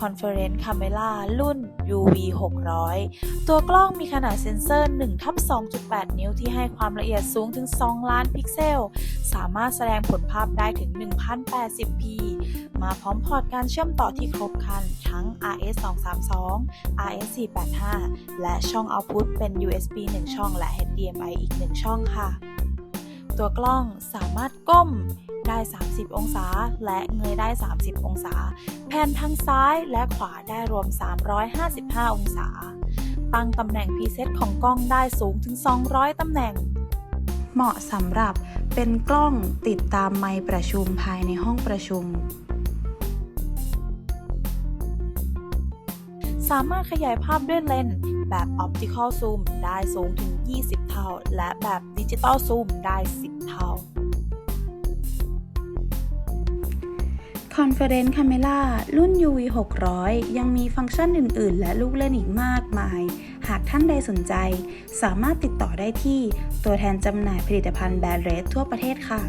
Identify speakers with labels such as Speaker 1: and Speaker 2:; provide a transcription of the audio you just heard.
Speaker 1: Conference Camera รุ่น UV 600 ตัวกล้องมีขนาดเซ็นเซอร์1ทับ2.8 นิ้วที่ให้ความละเอียดสูงถึง 2 ล้านพิกเซล สามารถแสดงผลภาพได้ถึง 1080p มาพร้อมพอร์ตการเชื่อมต่อที่ครบครัน ทั้ง RS 232 RS 485และช่อง Output เป็น USB 1 ช่องและ HDMI อีก 1 ช่องค่ะ ตัวกล้องสามารถก้มได้ 30 องศา และเงยได้ 30 องศา แผ่นทางซ้ายและขวาได้รวม 355 องศา ตั้งตำแหน่งพรีเซตของกล้องได้สูงถึง 200 ตำแหน่ง เหมาะสำหรับเป็นกล้องติดตามไมค์ประชุมภายในห้องประชุม สามารถขยายภาพด้วยเลนส์ แบบ Optical Zoom ได้สูงถึง 20 เท่า และแบบ Digital Zoom ได้ 10 เท่า Conference Camera รุ่น UV 600 ยังมีฟังก์ชันอื่น ๆ และลูกเล่นอีกมากมาย หากท่านใดสนใจ สามารถติดต่อได้ที่ตัวแทนจำหน่ายผลิตภัณฑ์แบรนด์เรสทั่วประเทศค่ะ